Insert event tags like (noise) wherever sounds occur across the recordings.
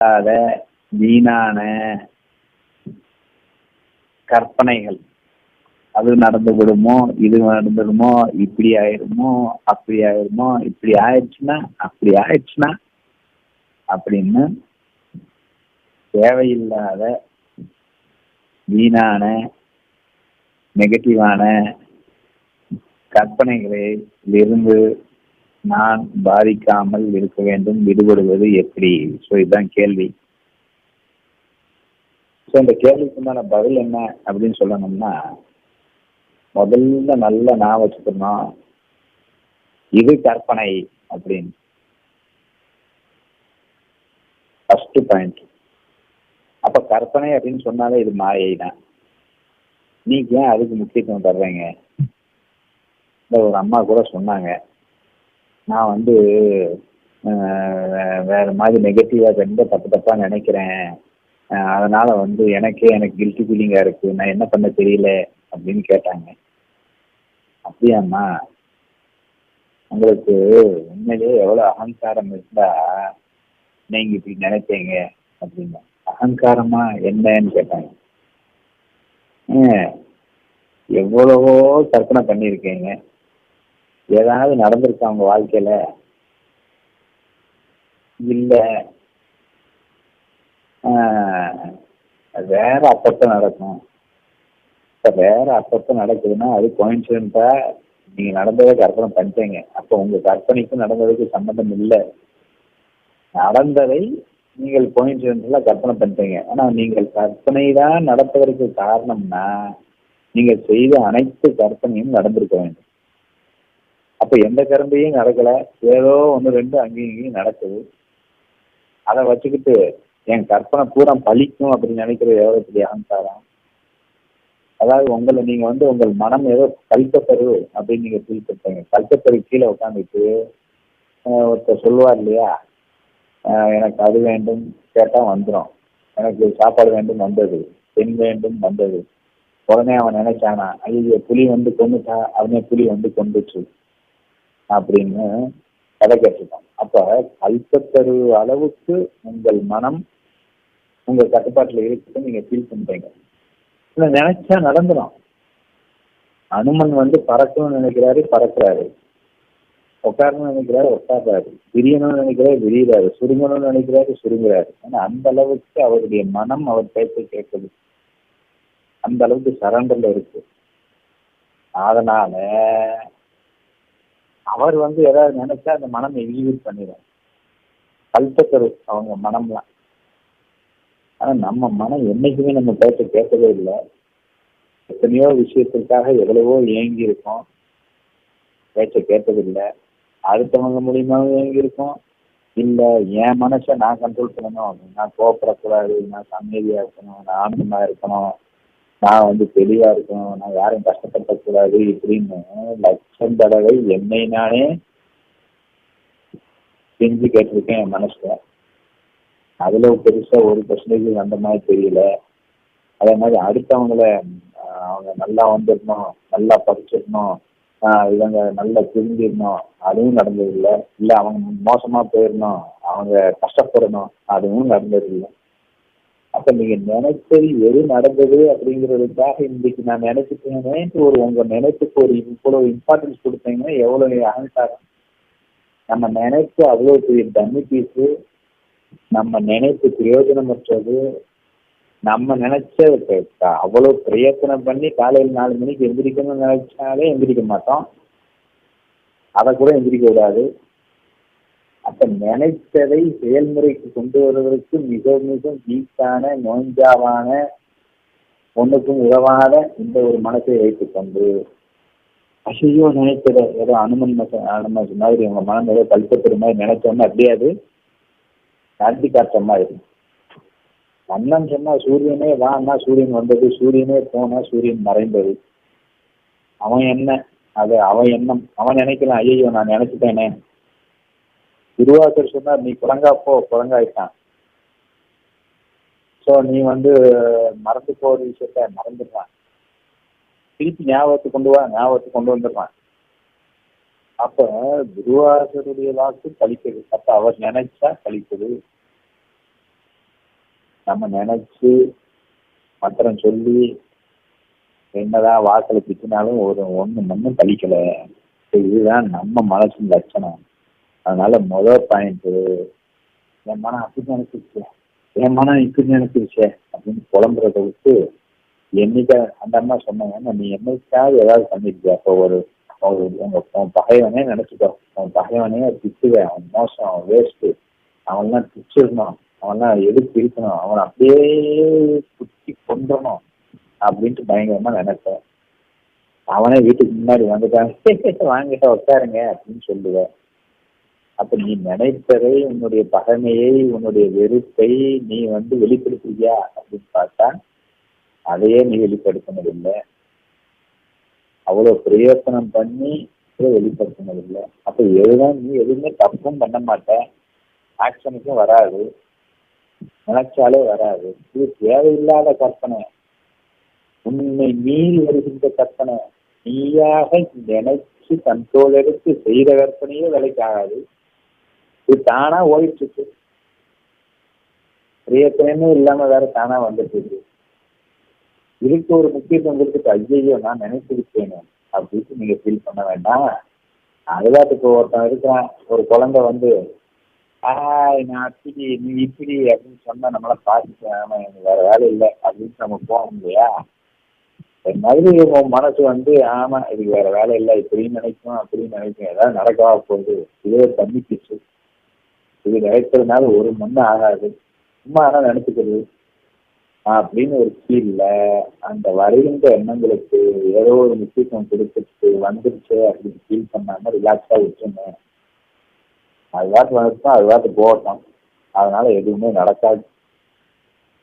இல்லாத வீணான கற்பனைகள். அது நடந்து விடுமோ இது நடந்துடுமோ இப்படி ஆயிருமோ அப்படி ஆயிருமோ இப்படி ஆயிடுச்சுன்னா அப்படி ஆயிடுச்சுன்னா அப்படின்னு தேவையில்லாத வீணான நெகட்டிவான கற்பனைகளிலிருந்து நான் பாதிக்காமல் இருக்க வேண்டும் விடுபடுவது எப்படி? ஸோ இதுதான் கேள்வி. ஸோ இந்த கேள்விக்குண்டான பதில் என்ன அப்படின்னு சொல்லணும்னா முதல்ல நல்ல நான் வச்சுக்கணும். இது கற்பனை அப்படின்னு. ஃபர்ஸ்ட் பாயிண்ட் அப்ப கற்பனை அப்படின்னு சொன்னாலே இது மாயை தான் நீங்க ஏன் அதுக்கு முக்கியத்துவம் தர்றீங்க? இந்த ஒரு அம்மா கூட சொன்னாங்க. நான் வந்து வேற மாதிரி நெகட்டிவா ரொம்ப தப்பு தப்பா நினைக்கிறேன். அதனால வந்து எனக்கே எனக்கு கில்ட்டி ஃபீலிங்கா இருக்கு. நான் என்ன பண்ண தெரியல அப்படின்னு கேட்டாங்க. அப்படியாம்மா? உங்களுக்கு உண்மையிலேயே எவ்வளவு அகங்காரம் இருந்தா நீங்க இப்படி நினைச்சீங்க அப்படின்னா. அகங்காரமா என்னன்னு கேட்டாங்க. எவ்வளவோ கற்பனை பண்ணியிருக்கீங்க. ஏதாவது நடந்திருக்கா உங்க வாழ்க்கையில? இல்ல வேற அப்பப்ப நடக்கும். இப்ப வேற அப்பப்ப நடக்குதுன்னா அது கோயின்சிடென்ட்டா நீங்க நடந்ததை கற்பனை பண்ணிட்டீங்க. அப்ப உங்க கற்பனைக்கும் நடந்ததுக்கு சம்மந்தம் இல்லை. நடந்ததை நீங்கள் கோயின்சிடென்ட்ல கற்பனை பண்ணிட்டீங்க. ஆனா நீங்கள் கற்பனை தான் நடப்பதற்கு காரணம்னா நீங்க செய்த அனைத்து கற்பனையும் நடந்திருக்க வேண்டும். அப்ப எந்த கரும்பையும் நடக்கல. ஏதோ ஒன்று ரெண்டு அங்கேயும் இங்கேயும் நடக்குது. அதை வச்சுக்கிட்டு என் கற்பனை பூரா பழிக்கும் அப்படின்னு நினைக்கிற எவ்வளவு பெரிய அகங்காரம். அதாவது உங்களை நீங்க வந்து உங்கள் மனம் ஏதோ கல்பத்தரு அப்படின்னு நீங்க ஃபீல் பண்றீங்க. கல்பத்தரு கீழே உட்காந்துட்டு ஒருத்தர் சொல்லுவார் இல்லையா? எனக்கு அது வேண்டும் கேட்டா வந்துடும் எனக்கு சாப்பாடு வேண்டும் வந்தது. பெண் வேண்டும் வந்தது. உடனே அவன் நினைச்சானா ஐயோ புலி வந்து கொண்டுட்டா அவனே புலி வந்து கொண்டுச்சு அப்படின்னு கதை கேட்டிருக்காங்க. அப்ப கல்பத்தரு அளவுக்கு உங்கள் மனம் உங்க கட்டுப்பாட்டுல இருக்குன்னு நீங்க ஃபீல் பண்றீங்க. இல்ல நினைச்சா நடந்துடும் அனுமன் வந்து பறக்கணும்னு நினைக்கிறாரு பறக்கிறாரு. உட்காரணும்னு நினைக்கிறாரு உட்கார்றாரு. விரியணும்னு நினைக்கிறாரு விரியிறாரு. சுருங்கணும்னு நினைக்கிறாரு சுருங்குறாரு. ஆனா அந்த அளவுக்கு அவருடைய மனம் அவர் பேச்சை கேட்குது. அந்த அளவுக்கு சரண்டர்ல இருக்கு. அதனால அவர் வந்து ஏதாவது நினைச்சா அந்த மனம் எக்ஸிக்யூட் பண்ணிடும் கல்பத்தரு அவங்க மனம்லாம். ஆனா நம்ம மனம் என்னைக்குமே நம்ம பேச்ச கேட்கவே இல்லை. எத்தனையோ விஷயத்திற்காக எவ்வளவோ ஏங்கி இருக்கோம் பேச்ச கேட்டதில்லை. அடுத்தவங்க மூலியமாவும் ஏங்கி இருக்கோம் இல்ல என் மனசை நான் கண்ட்ரோல் பண்ணணும். நான் கோபப்படக்கூடாது நான் அமைதியா இருக்கணும். நான் ஆனந்தமா இருக்கணும். நான் வந்து தெளிவா இருக்கணும். நான் யாரையும் கஷ்டப்படுத்தக்கூடாது இப்படின்னு லட்சம் தடவை என்னை நானே செஞ்சு கேட்டிருக்கேன் என் மனசுல. அதுல பெருசா ஒரு பர்சன்டேஜ் அந்த மாதிரி தெரியல. அதே மாதிரி அடுத்தவங்கள அவங்க நல்லா வந்துடணும் நல்லா படிச்சிடணும் ஆஹ், இவங்க நல்லா திரும்பிடணும் அதுவும் நடந்தது இல்லை. இல்லை அவங்க மோசமா போயிடணும் அவங்க கஷ்டப்படணும் அதுவும் நடந்தது இல்லை. அப்ப நீங்க நினைச்சது எது நடந்தது அப்படிங்கறதுக்காக இன்னைக்கு நான் நினைச்சிட்டேன் ஒரு உங்க நினைப்புக்கு ஒரு இவ்வளவு இம்பார்ட்டன்ஸ் கொடுத்தீங்கன்னா எவ்வளவு அகங்காரம் நம்ம நினைப்பு அவ்வளவு பெரிய டம்மி பீஸு நம்ம நினைப்பு பிரயோஜனமற்றது. நம்ம நினைச்ச அவ்வளவு பிரயத்தனம் பண்ணி காலையில் நாலு மணிக்கு எந்திரிக்கணும்னு நினைச்சாலே எந்திரிக்க மாட்டோம். அதை கூட எந்திரிக்க விடாது அப்ப நினைத்ததை செயல்முறைக்கு கொண்டு வருவதற்கு மிக மிக வீக்கான நோஞ்சாவான ஒண்ணுக்கும் உதவாத இந்த ஒரு மனசை வைத்துக் கொண்டு அசையோ நினைத்தத ஏதோ அனுமன் மச- அனுமன் மாதிரி உங்க மனம் ஏதோ கல்பத்துற மாதிரி நினைச்சோம்னா அப்படியே அது நடத்தி காட்டுற மாதிரி அண்ணன் சொன்னா சூரியனே வான்னா சூரியன் வந்தது சூரியனே போனா சூரியன் மறைந்தது. அவன் என்ன? அது அவன் எண்ணம். அவன் நினைக்கலாம் ஐயோ நான் நினைச்சுட்டேனே. திருவாசர் சொன்னார் நீ குரங்கா போ குரங்காயிட்டான். ஸோ நீ வந்து மறந்து போற விஷயத்த மறந்துடுவான் திருப்பி ஞாபகத்துக்கு கொண்டு வா ஞாபகத்துக்கு கொண்டு வந்துடுவான் அப்ப குருவாசருடைய வாக்கு கழிக்குது அப்ப அவர் நினைச்சா கழிக்குது நம்ம நினைச்சு மந்திரம் சொல்லி என்னதான் வாசலை திட்டினாலும் ஒரு ஒண்ணு மண்ணும் கழிக்கல இதுதான் நம்ம மனசின் லட்சணம். அதனால முதல் பாயிண்ட் என் மனம் அப்படி நினைச்சிருச்சே. என் மனம் இப்படி நினைச்சிருச்சே அப்படின்னு புலம்புறத விட்டு என்னைக்கா அந்த அம்மா சொன்னாங்க நீ என்னைக்காவது ஏதாவது பண்ணிருக்கியா? அப்போ ஒரு ஒரு உங்க உன் பகைவனே நினைச்சுக்கோ. உன் பகைவனே திட்டுவேன் அவன் மோசம் அவன் வேஸ்ட் அவன்லாம் திச்சிடணும் அவன்லாம் எதுக்கு இருக்கணும்? அவனை அப்படியே குத்தி கொண்டனும் அப்படின்ட்டு பயங்கரமா நினைப்பேன். அவனே வீட்டுக்கு முன்னாடி வந்துட்டான். (laughs) வாங்கிட்ட உட்காருங்க அப்படின்னு சொல்லுவேன். அப்ப நீ நினைப்பதை உன்னுடைய பகைமையை உன்னுடைய வெறுப்பை நீ வந்து வெளிப்படுத்துவியா அப்படின்னு பார்த்தா அதையே நீ வெளிப்படுத்தினதில்லை. அவ்வளவு பிரயோசனம் பண்ணி வெளிப்படுத்தினதில்லை. அப்ப எதுதான் நீ எதுவுமே தப்பும் பண்ண மாட்ட. ஆக்ஷனுக்கும் வராது. நினைச்சாலே வராது. இது தேவையில்லாத கற்பனை. உன்னை மீறி வருகின்ற கற்பனை. நீயாக நினைச்சு கண்ட்ரோல் எடுத்து செய்த கற்பனையே வேலைக்கு ஆகாது இது தானா ஓடிட்டு இருக்கு பிரயத்தனமே இல்லாம வேற தானா வந்துட்டு இருக்கு இதுக்கு ஒரு முக்கியத்துவம் கொடுத்துட்டு ஐயையோ நான் நினைச்சிருக்கேன் அப்படின்னு நீங்க ஃபீல் பண்ண வேண்டாம். அதுதான் இப்போ ஒருத்தன் இருக்கான் ஒரு குழந்தை வந்து ஆஹ் நான் அப்படி நீ இப்படி அப்படின்னு சொன்னா நம்மள பார்த்துட்டு ஆமா எனக்கு வேற வேலை இல்லை அப்படின்னு நம்ம போக இல்லையா? அது மாதிரி உன் மனசு வந்து ஆமா இதுக்கு வேற வேலை இல்லை இப்படின்னு நினைக்கும் அப்படின்னு நினைக்கும் ஏதாவது நடக்கவா போகுது? இதே தண்ணி இது நினைக்கிறதுனால ஒரு மண்ணு ஆகாது. சும்மா ஆனா நினைச்சுக்கிறது அப்படின்னு ஒரு ஃபீல்ல அந்த வருகின்ற எண்ணங்களுக்கு ஏதோ ஒரு முக்கியத்துவம் கொடுத்துட்டு வந்துருச்சு அப்படின்னு ஃபீல் பண்ணாம ரிலாக்ஸா விட்டுருங்க. அது வாட்டு வந்துச்சுன்னா அது வாட்டு போகட்டும். அதனால எதுவுமே நடக்காது.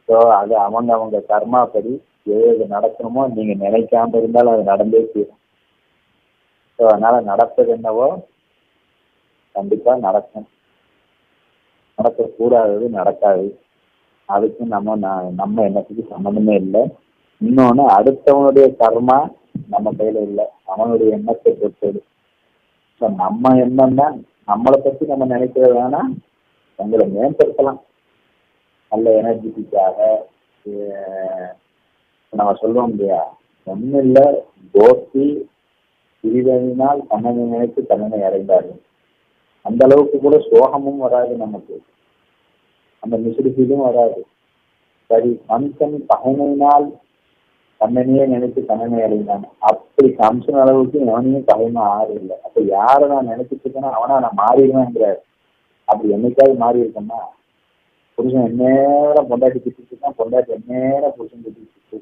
ஸோ அது அவங்க அவங்க கர்மா படி எது நடக்கணுமோ நீங்க நினைக்காம இருந்தாலும் அது நடந்தே தீரும். ஸோ அதனால நடப்பது என்னவோ கண்டிப்பா நடக்கும். நடக்கக்கூடாதது நடக்காது. அதுக்கு நம்ம நம்ம எண்ணத்துக்கு சம்மந்தமே இல்லை. இன்னொன்று அடுத்தவனுடைய கர்மா நம்ம கையில இல்லை. அவனுடைய எண்ணத்தை பொறுத்தது. ஸோ நம்ம எண்ணம்னா நம்மளை பற்றி நம்ம நினைக்கிறது வேணா உங்களை மேம்படுத்தலாம். நல்ல எனர்ஜிக்காக நம்ம சொல்லுவோம் இல்லையா? ஒன்றும் இல்லை. கோபி சிறிதனினால் தன்னனை நினைத்து தன்னனை இறைந்தார்கள் அந்த அளவுக்கு கூட சோகமும் வராது நமக்கு. அந்த மிசுடுஃபீலும் வராது. சரி கம்சன் பகைமையினால் கண்ணனையே நினைத்து கண்ணனை அடைந்தான். அப்படி கம்சன் அளவுக்கு எவனையும் பகைமை ஆறில்லை அப்ப யாரை நான் நினைச்சிட்டு இருக்கேன்னா அவனா நான் மாறிடுவேங்கிற அப்படி என்னைக்காவது மாறி இருக்கேன்னா புருஷன் எந்நேரம் பொண்டாட்டி திட்டிட்டு இருக்கான் பொண்டாட்டி எந்நேரம் புருஷன் திட்டிட்டு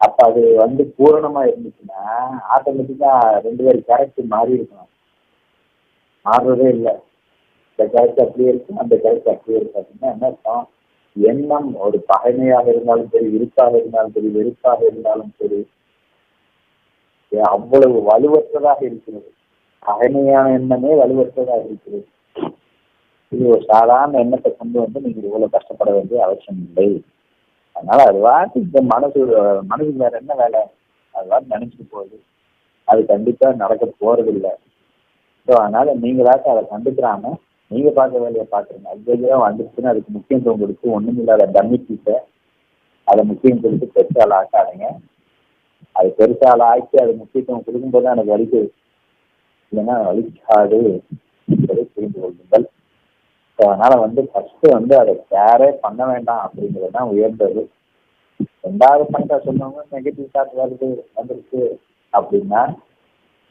அப்ப அது வந்து பூரணமா இருந்துச்சுன்னா ஆட்டோமேட்டிக்கா ரெண்டு பேரும் கேரக்டர் மாறி இருக்கணும் மாறுறதே இல்லை. இந்த கருத்து அப்படியே இருக்கும் அந்த கருத்து அப்படியே இருக்கு அப்படின்னா என்ன அர்த்தம்? எண்ணம் ஒரு பகைமையாக இருந்தாலும் சரி இருப்பாக இருந்தாலும் சரி வெறுப்பாக இருந்தாலும் சரி அவ்வளவு வலுவற்றதாக இருக்கிறது. பகைமையான எண்ணமே வலுவற்றதாக இருக்கிறது. இது ஒரு சாதாரண எண்ணத்தை கொண்டு வந்து நீங்க இவ்வளவு கஷ்டப்பட வேண்டிய அவசியம் இல்லை. அதனால அது வாட்டி இந்த மனசு மனசுக்கு வேற என்ன வேலை? அது வாட்டி நினைச்சிட்டு போகுது. அது கண்டிப்பா நடக்க போறது இல்லை ஸோ அதனால நீங்களாச்சும் அதை கண்டுக்கிறாம நீங்க பார்க்க வேலையை பாக்குறீங்க அதுதான் வந்துருச்சுன்னா அதுக்கு முக்கியத்துவம் கொடுத்து ஒண்ணும் இல்லாத டம்மி பீஸை அதை முக்கியம் கொடுத்து பெருசால ஆக்காதீங்க. அது பெருசால ஆக்கி அது முக்கியத்துவம் கொடுக்கும்போது தான் எனக்கு வலிக்கு இல்லைன்னா வலிக்காது. என்பதை புரிந்து கொள்ளுங்கள். ஸோ அதனால வந்து ஃபர்ஸ்ட் வந்து அதை கேரே பண்ண வேண்டாம் அப்படிங்கிறது தான் உயர்ந்தது. ரெண்டாவது பாயிண்டா சொன்னவங்க நெகட்டிவ் தாட் வருது வந்துருச்சு அப்படின்னா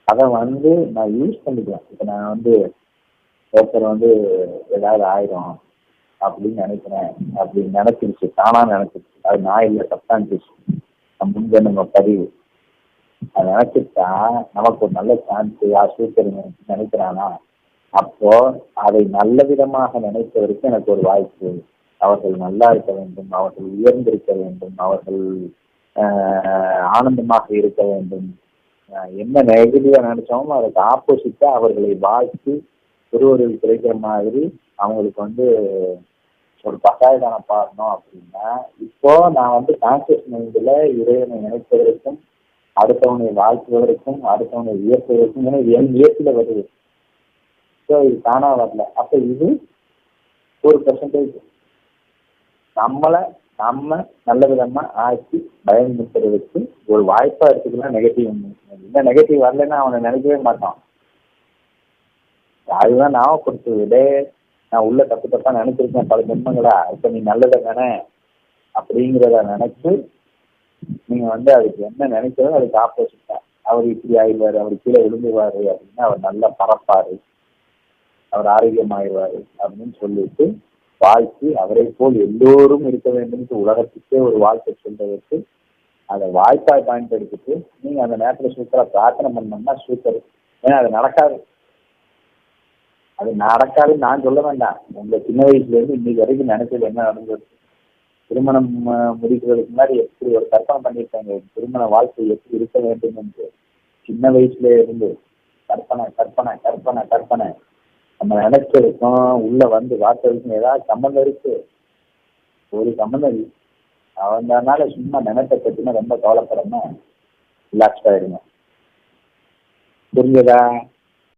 அதை வந்து நான் யூஸ் பண்ணிக்குவேன். இப்போ நான் வந்து ஒருத்தர் வந்து ஏதாவது ஆயிரும் அப்படின்னு நினைக்கிறேன். அப்படின்னு நினைச்சிருச்சு. தானா நினைச்சிருச்சு. அது நான் இல்லை சப்கான்சியஸ் முன்பு நம்ம பதிவு. அதை நினைச்சிட்டா நமக்கு ஒரு நல்ல சான்ஸ் சூப்பர் நினைக்கிறானா? அப்போ அதை நல்ல விதமாக நினைப்பதற்கு எனக்கு ஒரு வாய்ப்பு. அவர்கள் நல்லா இருக்க வேண்டும். அவர்கள் உயர்ந்திருக்க வேண்டும். அவர்கள் ஆனந்தமாக இருக்க வேண்டும். என்ன நெகட்டிவா நினைச்சோமோ அதுக்கு ஆப்போசிட்டா அவர்களை வாழ்த்து ஒருவர்கள் கிடைக்கிற மாதிரி அவங்களுக்கு வந்து ஒரு பசாயதான பாடணும் அப்படின்னா இப்போ நான் வந்து கான்சியஸ் மைண்ட்ல இறைவனை நினைப்பதற்கும் அடுத்தவனை வாழ்த்துவதற்கும் அடுத்தவனை இயக்குவதற்கும் ஏன்னா இது என் இயக்கில வருது. ஸோ இது தானா வரல. அப்போ இது ஒரு பர்சன்டேஜ் நம்மளை நம்ம நல்ல விதமா ஆக்கி பயன்படுத்துறதுக்கு ஒரு வாய்ப்பா எடுத்துக்கலாம் நெகட்டிவ் இல்லை நெகட்டிவ் வரலைன்னா அவனை நினைக்கவே மாட்டான். அதுதான் நான் கொடுத்தது. நான் உள்ள தப்பு தப்பா நினைச்சிருக்கேன். பல ஜென்மங்களா. இப்ப நீ நல்லதை நினை அப்படிங்கிறத நினைச்சு நீங்க வந்து அதுக்கு என்ன நினைக்கிறதோ அதுக்கு ஆப்போசிட்டா அவர் இப்படி ஆயிடுவாரு அவர் கீழே விழுந்துவாரு அப்படின்னா அவர் நல்லா பறப்பாரு அவர் ஆரோக்கியமாயிடுவாரு அப்படின்னு சொல்லிட்டு வாழ்த்து அவரை போல் எல்லோரும் இருக்க வேண்டும் உலகத்துக்கே ஒரு வாழ்க்கை சொல்றதற்கு அதை வாய்ப்பாய் பயன்படுத்திட்டு நீங்க அந்த நேரத்துல சூப்பரா பிரார்த்தனை பண்ணோம்னா சூப்பர். ஏன்னா அது நடக்காது. அது நடக்காதுன்னு நான் சொல்ல வேண்டாம். உங்க சின்ன வயசுல இருந்து இன்னைக்கு வரைக்கும் நினைச்சது என்ன நடந்தது? திருமணம் முடிக்கிறதுக்கு முன்னாடி எப்படி ஒரு கற்பனை பண்ணியிருக்காங்க? திருமண வாழ்க்கை எப்படி இருக்க வேண்டும் என்று சின்ன வயசுல இருந்து கற்பனை கற்பனை கற்பனை கற்பனை. நம்ம நினைச்சதுக்கும் உள்ள வந்து பார்த்ததுக்கும் ஏதாவது சம்மந்தம் இருக்கு. ஒரு சம்மந்தம் இல்லை. அவங்கனால சும்மா நினைப்ப பத்தினா ரொம்ப கவலைப்படாம ரிலாக்ஸ் ஆயிடுங்க. புரிஞ்சதா?